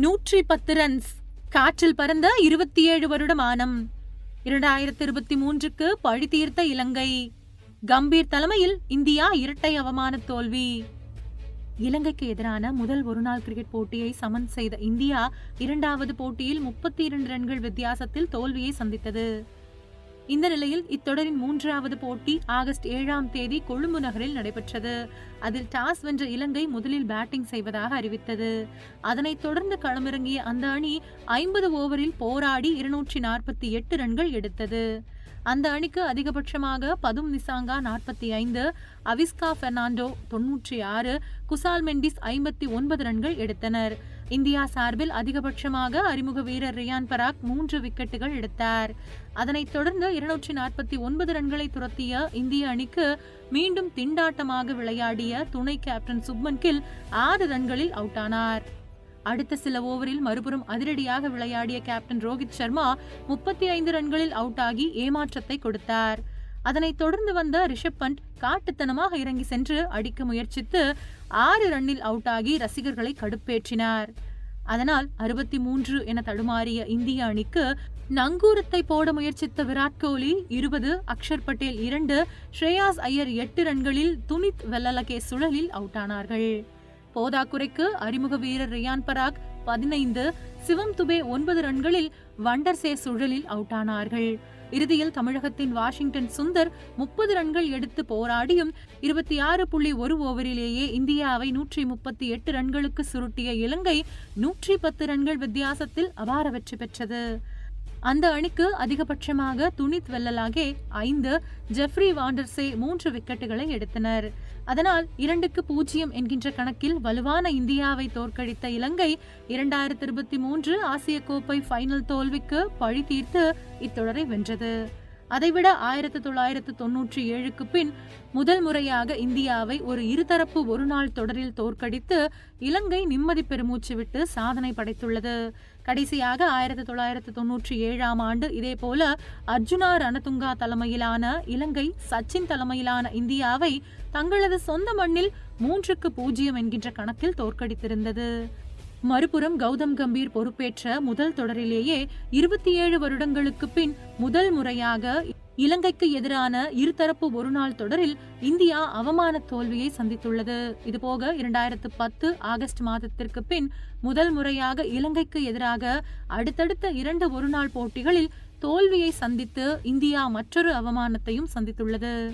நூற்றி பத்து ரன்ஸ் காற்றில் பறந்த இருபத்தி ஏழு வருடம் ஆனம் இரண்டாயிரத்தி இருபத்தி மூன்றுக்கு பழி தீர்த்த இலங்கை. கம்பீர் தலைமையில் இந்தியா இரட்டை அவமான தோல்வி. இலங்கைக்கு எதிரான முதல் ஒருநாள் கிரிக்கெட் போட்டியை சமன் செய்த இந்தியா இரண்டாவது போட்டியில் முப்பத்தி இரண்டு ரன்கள் வித்தியாசத்தில் தோல்வியை சந்தித்தது. இந்த நிலையில் இத்தொடரின் மூன்றாவது போட்டி ஆகஸ்ட் ஏழாம் தேதி கொழும்பு நகரில் நடைபெற்றது. அதில் டாஸ் வென்ற இலங்கை முதலில் பேட்டிங் செய்வதாக அறிவித்தது. அதனைத் தொடர்ந்து களமிறங்கிய அந்த அணி ஐம்பது ஓவரில் போராடி இருநூற்றி நாற்பத்தி எட்டு ரன்கள் எடுத்தது. அந்த அணிக்கு அதிகபட்சமாக பதும் நிசாங்கா நாற்பத்தி ஐந்து அவிஸ்கா பெர்னாண்டோ தொன்னூற்றி ஆறு குசால் மெண்டிஸ் ஐம்பத்தி ஒன்பது ரன்கள் எடுத்தனர். இந்தியா சார்பில் அதிகபட்சமாக அறிமுக வீரர் ரியான் பராக் மூன்று விக்கெட்டுகள் எடுத்தார். அதனைத் தொடர்ந்து இருநூற்றி நாற்பத்தி ஒன்பது ரன்களை துரத்திய இந்திய அணிக்கு மீண்டும் திண்டாட்டமாக விளையாடிய துணை கேப்டன் சுப்மன் கில் ஆறு ரன்களில் அவுட் ஆனார். அடுத்த சில ஓவரில் மறுபுறம் அதிரடியாக விளையாடிய கேப்டன் ரோஹித் சர்மா முப்பத்தி ஐந்து ரன்களில் அவுட் ஆகி ஏமாற்றத்தை கொடுத்தார். அதனைத் தொடர்ந்து வந்த ரிஷப் பண்ட் காட்டுத்தனமாக இறங்கி சென்று அடிக்க முயற்சித்து ஆறு ரன்னில் அவுட் ஆகி ரசிகர்களை கடுப்பேற்றினார். அதனால் அறுபத்தி மூன்று என தடுமாறிய இந்திய அணிக்கு நங்கூரத்தை போட முயற்சித்த விராட் கோலி இருபது அக்ஷர் பட்டேல் இரண்டு ஸ்ரேயாஸ் ஐயர் எட்டு ரன்களில் துனித் வெல்லலகே சுழலில் அவுட் ஆனார்கள் போதாக்குறைக்கு அறிமுக வீரர் ரியான் பராக் பதினைந்து சிவம் துபே ஒன்பது ரன்களில் வண்டர்சே சுழலில் அவுட் ஆனார்கள் இறுதியில் தமிழகத்தின் வாஷிங்டன் சுந்தர் முப்பது ரன்கள் எடுத்து போராடியும் இருபத்தி ஆறு புள்ளி ஒரு ஓவரிலேயே இந்தியாவை நூற்றி முப்பத்தி எட்டு ரன்களுக்கு சுருட்டிய இலங்கை நூற்றி பத்து ரன்கள் வித்தியாசத்தில் அபார வெற்றி பெற்றது. அந்த அணிக்கு அதிகபட்சமாக துனித் வெல்லலாகே ஐந்து ஜெஃப்ரி வாண்டர்ஸே மூன்று விக்கெட்டுகளை எடுத்தனர். அதனால் இரண்டுக்கு பூஜ்ஜியம் என்கின்ற கணக்கில் வலுவான இந்தியாவை தோற்கடித்த இலங்கை இரண்டாயிரத்தி இருபத்தி மூன்று ஆசிய கோப்பை ஃபைனல் தோல்விக்கு பழி தீர்த்து இத்தொடரை வென்றது. அதைவிட ஆயிரத்தி தொள்ளாயிரத்து தொன்னூற்றி ஏழுக்கு பின் முதல் முறையாக இந்தியாவை ஒரு இருதரப்பு ஒருநாள் தொடரில் தோற்கடித்து இலங்கை நிம்மதி பெருமூச்சு விட்டு சாதனை படைத்துள்ளது. கடைசியாக ஆயிரத்தி தொள்ளாயிரத்து தொன்னூற்றி ஏழாம் ஆண்டு இதேபோல அர்ஜுனா ரணதுங்கா தலைமையிலான இலங்கை சச்சின் தலைமையிலான இந்தியாவை தங்களது சொந்த மண்ணில் மூன்றுக்கு பூஜ்ஜியம் என்கின்ற கணக்கில் தோற்கடித்திருந்தது. மறுபுறம் கௌதம் கம்பீர் பொறுப்பேற்ற முதல் தொடரிலேயே இருபத்தி ஏழு வருடங்களுக்கு பின் முதல் முறையாக இலங்கைக்கு எதிரான இருதரப்பு ஒருநாள் தொடரில் இந்தியா அவமான தோல்வியை சந்தித்துள்ளது. இதுபோக இரண்டாயிரத்து பத்து ஆகஸ்ட் மாதத்திற்கு பின் முதல் முறையாக இலங்கைக்கு எதிராக அடுத்தடுத்த இரண்டு ஒருநாள் போட்டிகளில் தோல்வியை சந்தித்து இந்தியா மற்றொரு அவமானத்தையும் சந்தித்துள்ளது.